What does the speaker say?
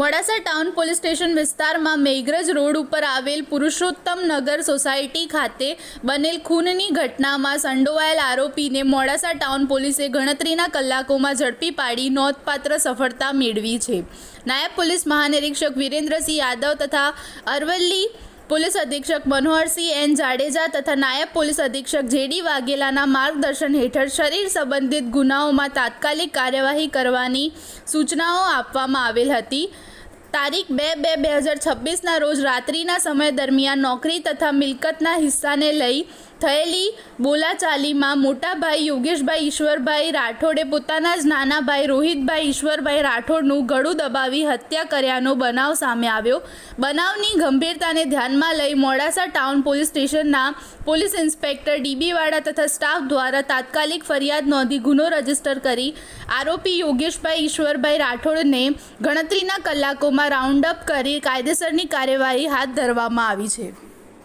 Modasa town police station વિસ્તારમાં Meghraj road ઉપર આવેલ પુરુષોત્તમ નગર સોસાયટી ખાતે બનેલ ખૂનની ઘટનામાં સંડોવાયેલ આરોપીને મોડાસા ટાઉન પોલીસે ગણતરીના કલાકોમાં ઝડપી પાડી નોંધપાત્ર સફળતા મેળવી છે. નાયબ પોલીસ મહાનિરીક્ષક વિરેન્દ્રસિંહ યાદવ તથા અરવલ્લી પોલીસ અધિક્ષક મનોહરસિંહ એન જાડેજા તથા નાયબ પોલીસ અધિક્ષક જેડી વાઘેલાના માર્ગદર્શન હેઠળ શરીર સંબંધિત ગુનાઓમાં તાત્કાલિક કાર્યવાહી કરવાની સૂચનાઓ આપવામાં આવેલ હતી. તારીખ બે બે બે હજાર છવ્વીસના રોજ રાત્રિના સમય દરમિયાન નોકરી તથા મિલકતના હિસ્સાને લઈ થયેલી બોલાચાલીમાં મોટાભાઈ યોગેશભાઈ ઈશ્વરભાઈ રાઠોડે પોતાના જ નાના ભાઈ રોહિતભાઈ ઈશ્વરભાઈ રાઠોડનું ગળું દબાવી હત્યા કર્યાનો બનાવ સામે આવ્યો. બનાવની ગંભીરતાને ધ્યાનમાં લઈ મોડાસા ટાઉન પોલીસ સ્ટેશનના પોલીસ ઇન્સ્પેક્ટર ડીબીવાળા તથા સ્ટાફ દ્વારા તાત્કાલિક ફરિયાદ નોંધી ગુનો રજિસ્ટર કરી આરોપી યોગેશભાઈ ઈશ્વરભાઈ રાઠોડને ગણતરીના કલાકોમાં રાઉન્ડ અપ કરી કાયદેસરની કાર્યવાહી હાથ ધરવામાં આવી છે.